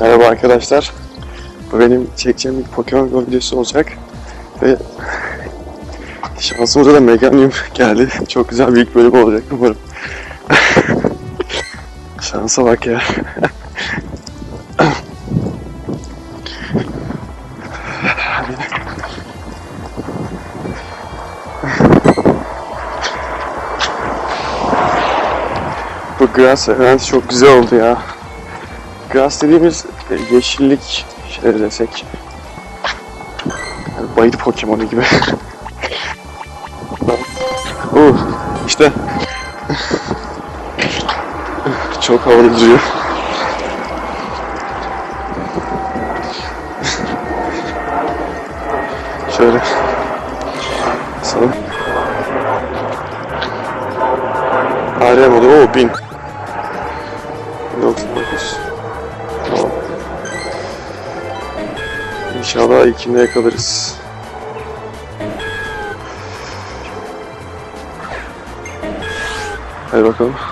Merhaba arkadaşlar. Bu benim çekeceğim ilk Pokemon Go videosu olacak. Ve şansımıza da Meganium geldi. Çok güzel bir ilk bölüm olacak umarım. Şansa bak ya. Bu grass event çok güzel oldu ya. Grass dediğimiz e, yeşillik şey desek. Yani bayır Pokemon'u gibi. uh, işte. çok havalı duruyor. Şöyle. Sana. Araya modu. Oo 1000. 1099. İnşallah ilkinde yakalarız. Hadi bakalım.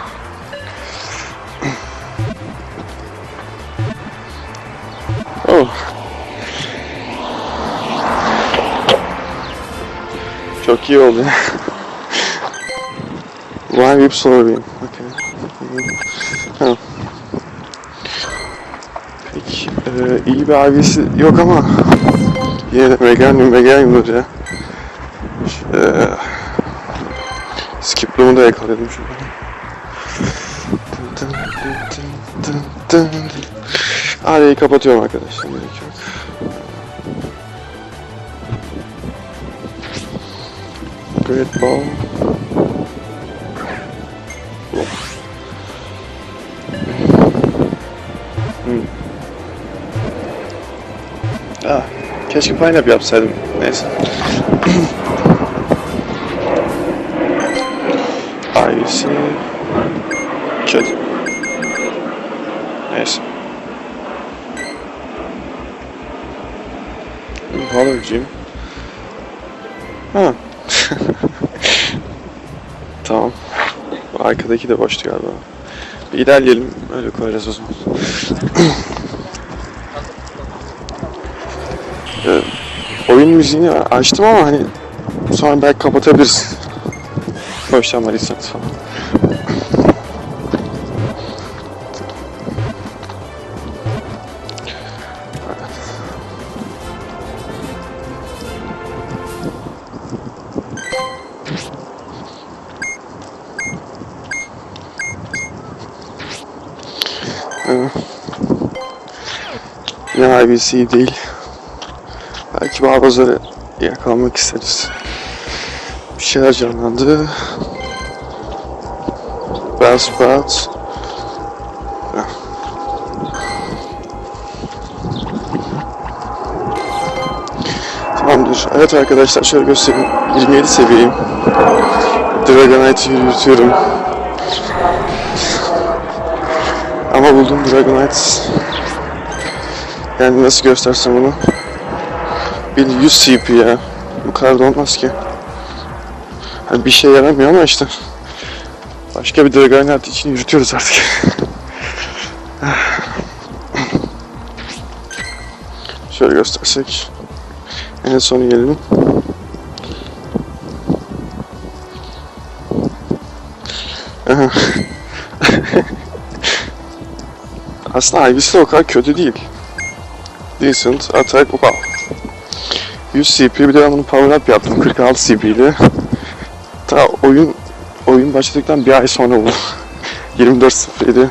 Oh. Çok iyi oldu. Why whip sorayım. Okay. Ha. E, iyi bir abisi yok ama yine de Meganium Meganium'dur ya. E, skip room'u da yakaladım şurada. Arayı kapatıyorum arkadaşlar. Gerek. Great ball. Ah, keşke pineapple yapsaydım. Neyse. Ayısı. Kedi. Neyse. Holler'ciyim. Ha. tamam. Arkadaki de boştu galiba. Bir ilerleyelim. Öyle koyarız o zaman. Ee, oyun müziğini açtım ama hani sonra belki kapatabiliriz. Hoşlanmadıysanız falan. Yine IBC değil. Belki bazıları yakalamak isteriz. Bir şeyler canlandı. Bas bas. Tamamdır. Evet arkadaşlar şöyle göstereyim. 27 seviyeyim. Dragonite'i yürütüyorum. Ama buldum Dragonite. Yani nasıl göstersem onu. 1 100 CP ya. Bu kadar da olmaz ki. Hani bir şey yaramıyor ama işte. Başka bir Dragonheart için yürütüyoruz artık. Şöyle göstersek. En son gelelim. Aslında hangisi de o kadar kötü değil. Decent, attack, wow. 100 CP bir de ben bunu power up yaptım 46 CP ile. Ta oyun oyun başladıktan bir ay sonra oldu. 24.07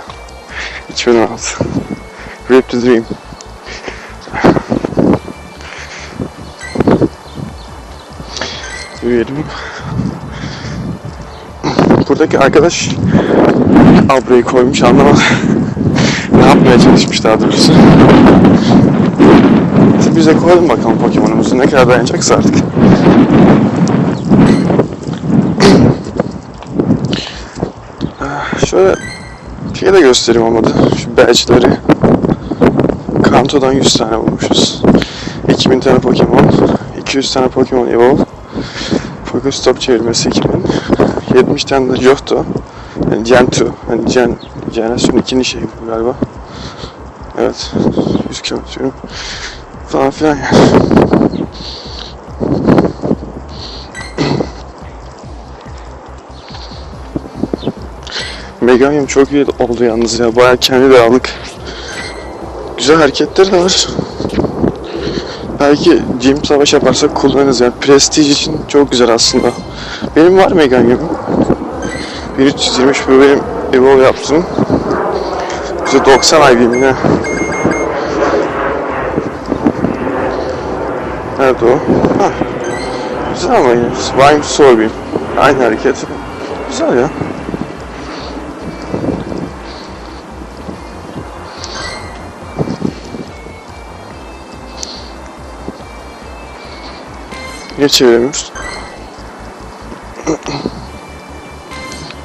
2016 Rip the Dream Yürüyelim. Buradaki arkadaş abreyi koymuş anlamadım. Ne yapmaya çalışmış daha doğrusu. Biz de koyalım bakalım Pokemon'umuzu ne kadar dayanacaksa artık. Ah, Şöyle şey de göstereyim olmadı. Şu badge'leri. Kanto'dan 100 tane bulmuşuz. 2000 tane Pokemon, 200 tane Pokemon Evolve, Focus Top çevirmesi 2000, 70 tane de Johto, yani Gen 2, yani Gen, Generasyon 2'nin şeyi bu galiba. Evet. 100 kilometre yürüyorum. Falan filan yani. Megamium çok iyi oldu yalnız ya. Bayağı kendi de aldık. Güzel hareketleri de var. Belki gym savaş yaparsak kullanırız yani. Prestige için çok güzel aslında. Benim var Megamium. 1323 bu benim Evolve yaptım. %90 IB'm yine. Nerede o? Ha. Güzel ama yine. Vime Sorbim. Aynı hareket. Güzel ya. Niye çeviremiyoruz?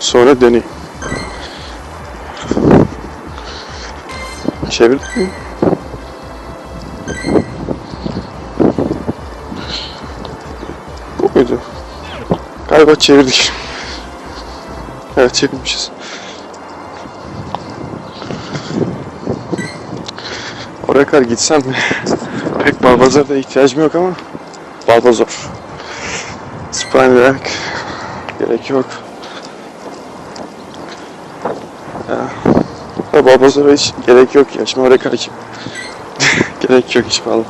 Sonra deneyim. Çevirdik mi? Bu muydu? Galiba çevirdik. Evet çevirmişiz. Oraya kadar gitsem mi? Pek balbazara da ihtiyacım yok ama Balbazor. Rack. Gerek yok. Balbazor'a hiç gerek yok ya. Şimdi oraya kadar kim? gerek yok hiç valla.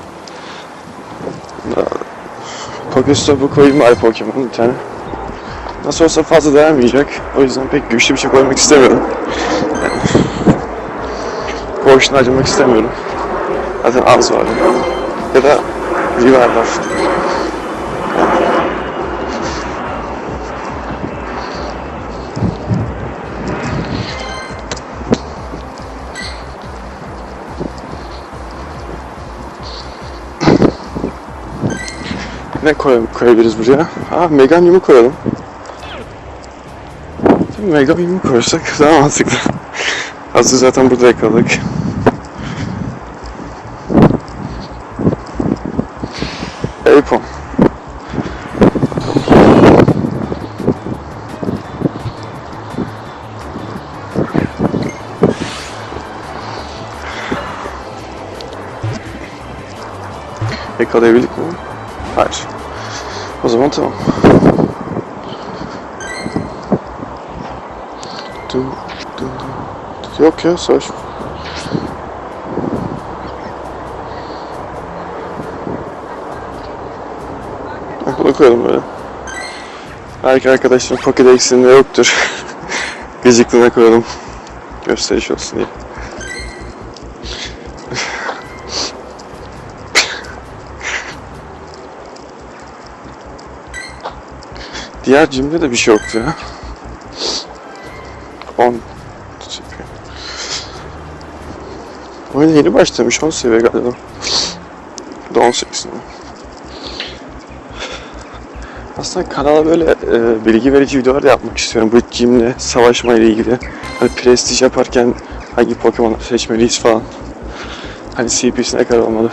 Pokestop'u koyayım bari Pokemon bir tane. Nasıl olsa fazla dayanmayacak. O yüzden pek güçlü bir şey koymak istemiyorum. Boşuna acımak istemiyorum. Zaten az var. Ya da River var. Ne koy koyabiliriz buraya? Aa, Meganium'u koyalım. Meganium'u koyarsak daha mantıklı. Hazır zaten burada yakaladık. Apon. Yakalayabildik mi? Hayır. O zaman tamam. Dın, dın, dın. Yok ya savaş. Heh, Bunu koyalım böyle. Belki arkadaşlarım Pokédex'inde yoktur. Gıcıklığına koyalım. Gösteriş olsun diye. Diğer cimde de bir şey yoktu ya. 10 seviye. Oyuna yeni başlamış 10 seviye galiba. Da 18 mi? Aslında kanala böyle e, bilgi verici videolar da yapmak istiyorum. Bu gymle savaşma ile ilgili. Hani prestij yaparken hangi Pokemon seçmeliyiz falan. Hani CP'si ne kadar olmalı.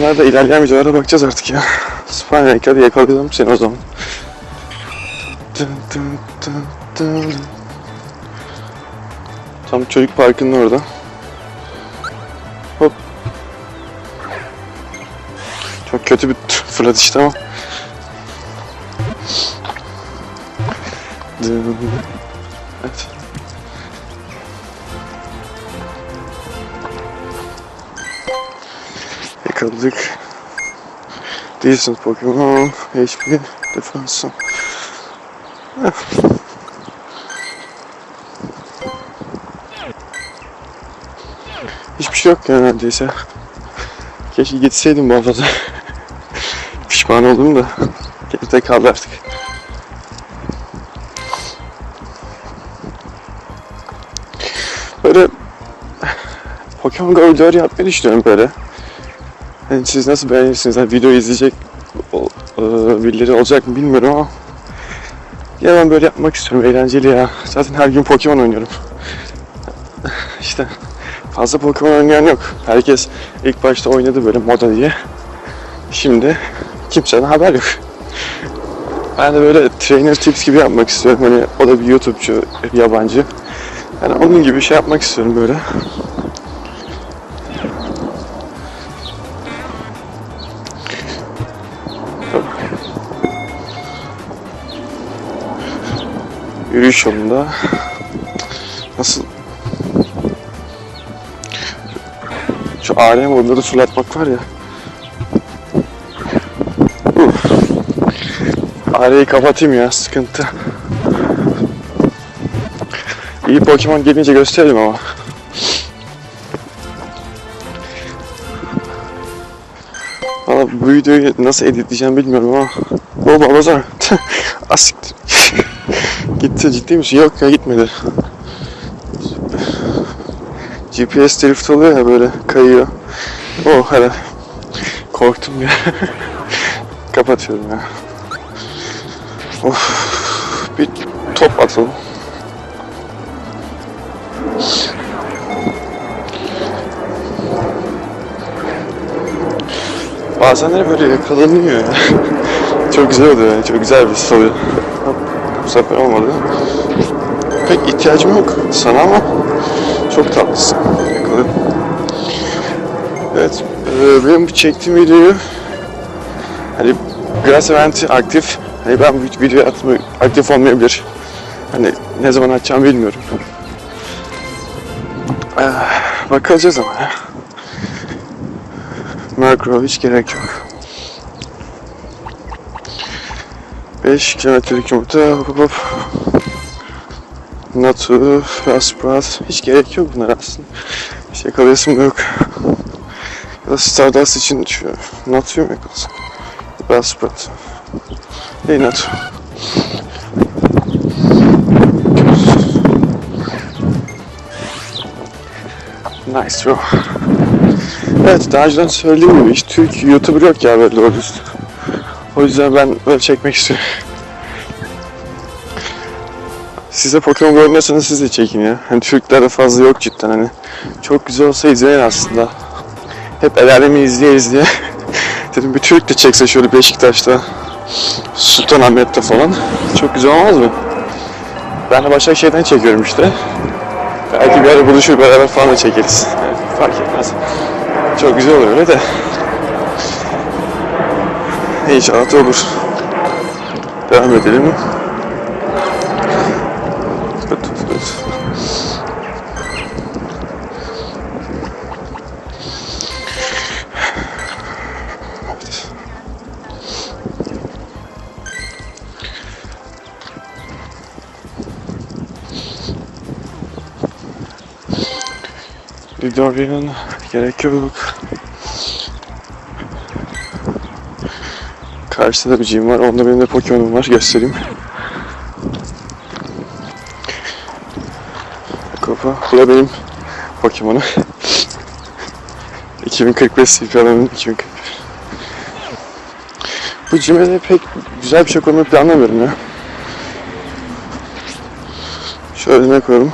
Onlar da ilerleyen videolara bakacağız artık ya. Spania'yı hadi yakalayalım seni o zaman. Tam çocuk parkının orada. Hop. Çok kötü bir fırlatıştı ama. Dın. Evet. Yakaladık. Decent Pokemon. HP. Defansı. Hiçbir şey yok yani neredeyse. Keşke gitseydim bu haftada. Pişman oldum da. Geride kaldı artık. Böyle Pokemon Go videoları yapmayı düşünüyorum böyle. Yani siz nasıl beğenirsiniz? Yani video izleyecek e, birileri olacak mı bilmiyorum ama ya ben böyle yapmak istiyorum. Eğlenceli ya. Zaten her gün Pokemon oynuyorum. İşte fazla Pokemon oynayan yok. Herkes ilk başta oynadı böyle moda diye. Şimdi kimseden haber yok. Ben de böyle trainer tips gibi yapmak istiyorum. Hani o da bir YouTube'cu, yabancı. Yani onun gibi şey yapmak istiyorum böyle. Yürüyüş yolunda. Nasıl? Şu alem onları sulatmak var ya. Uf. Kapatayım ya sıkıntı. İyi Pokemon gelince gösterelim ama. Valla bu videoyu nasıl editleyeceğim bilmiyorum ama. O babazar. Asiktir. Gitti ciddi misin? Yok ya gitmedi. GPS drift oluyor ya böyle kayıyor. Oh hele. Korktum ya. Kapatıyorum ya. Of. Bir top atalım. Bazenleri böyle yakalanıyor ya. çok güzel oluyor yani. Çok güzel bir his oluyor. Bu sefer olmadı. Pek ihtiyacım yok sana ama çok tatlısın. Evet, e, benim çektiğim videoyu hani Grass Event'i aktif. Hani ben bu video atma, aktif olmayabilir. Hani ne zaman açacağım bilmiyorum. Ah, bakacağız ama ya. Makro hiç gerek yok. 5 kilometrelik yumurta hop hop. Natu, Rasprat hiç gerek yok bunlar aslında. Hiç yakalayasım yok. Ya da Stardust için şu Natu'yu mu yakalasam? Rasprat. Hey Natu. Nice throw. Evet daha önceden söylediğim gibi hiç Türk YouTuber yok ya böyle doğru düzgün. O yüzden ben böyle çekmek istiyorum. Size Pokemon Go oynuyorsanız siz de çekin ya. Hani Türklerde fazla yok cidden hani. Çok güzel olsa izleyin aslında. Hep el alemi izleye izleye. Dedim bir Türk de çekse şöyle Beşiktaş'ta, Sultanahmet'te falan. Çok güzel olmaz mı? Ben de Başakşehir'den çekiyorum işte. Belki bir ara buluşur beraber falan da çekeriz. Yani fark etmez. Çok güzel olur öyle de. İnşallah da olur. Devam edelim. Lidorian'ın gerek yok. Karşıda bir gym var. Onda benim de Pokemon'um var. Göstereyim. Kafa. Bu da benim Pokemon'um. 2045 CP alanının 2041. Bu gym'e de pek güzel bir şey koymayı planlamıyorum ya. Şöyle ne koyalım?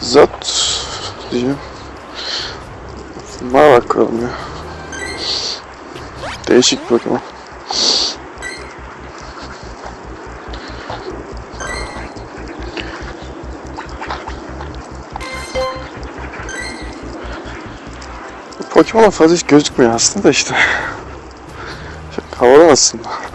Zat diyeceğim. Marvak koyalım ya. Değişik bir Pokemon. Pokemon fazla hiç gözükmüyor aslında da işte. Havalı aslında.